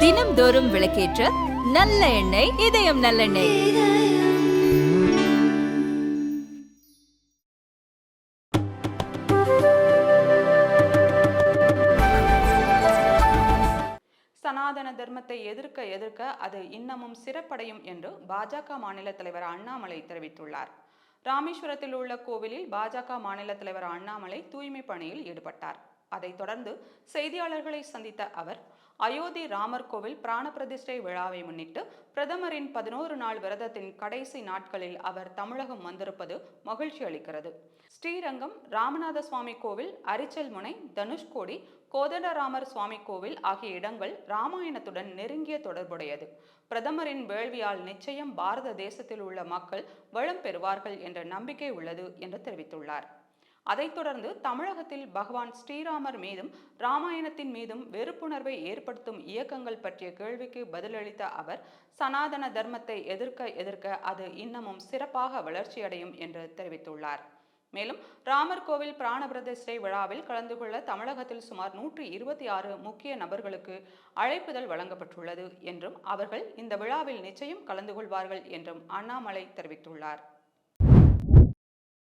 தினம்தோறும் விளக்கேற்ற நல்ல எண்ணெய் இதயம் நல்லெண்ணெய் சனாதன தர்மத்தை எதிர்க்க எதிர்க்க அது இன்னமும் சிறப்படையும் என்று பாஜக மாநில தலைவர் அண்ணாமலை தெரிவித்துள்ளார். ராமேஸ்வரத்தில் உள்ள கோவிலில் பாஜக மாநில தலைவர் அண்ணாமலை தூய்மை பணியில் ஈடுபட்டார். அதைத் தொடர்ந்து செய்தியாளர்களை சந்தித்த அவர் அயோத்தி ராமர் கோவில் பிராண பிரதிஷ்டை விழாவை முன்னிட்டு பிரதமரின் பதினோரு நாள் விரதத்தின் கடைசி நாட்களில் அவர் தமிழகம் வந்திருப்பது மகிழ்ச்சி அளிக்கிறது. ஸ்ரீரங்கம் ராமநாத சுவாமி கோவில் அரிச்சல் முனை தனுஷ்கோடி கோதண்டராமர் சுவாமி கோவில் ஆகிய இடங்கள் ராமாயணத்துடன் நெருங்கிய தொடர்புடையது. பிரதமரின் வேள்வியால் நிச்சயம் பாரத தேசத்தில் உள்ள மக்கள் வளம் பெறுவார்கள் என்ற நம்பிக்கை உள்ளது என்று தெரிவித்துள்ளார். அதைத் தொடர்ந்து தமிழகத்தில் பகவான் ஸ்ரீராமர் மீதும் ராமாயணத்தின் மீதும் வெறுப்புணர்வை ஏற்படுத்தும் இயக்கங்கள் பற்றிய கேள்விக்கு பதிலளித்த அவர் சனாதன தர்மத்தை எதிர்க்க எதிர்க்க அது இன்னமும் சிறப்பாக வளர்ச்சியடையும் என்று தெரிவித்துள்ளார். மேலும் ராமர் கோவில் பிராண பிரதிஷ்டை விழாவில் கலந்து கொள்ள தமிழகத்தில் சுமார் நூற்றி இருபத்தி ஆறு முக்கிய நபர்களுக்கு அழைப்புதல் வழங்கப்பட்டுள்ளது என்றும் அவர்கள் இந்த விழாவில் நிச்சயம் கலந்து கொள்வார்கள் என்றும் அண்ணாமலை தெரிவித்துள்ளார்.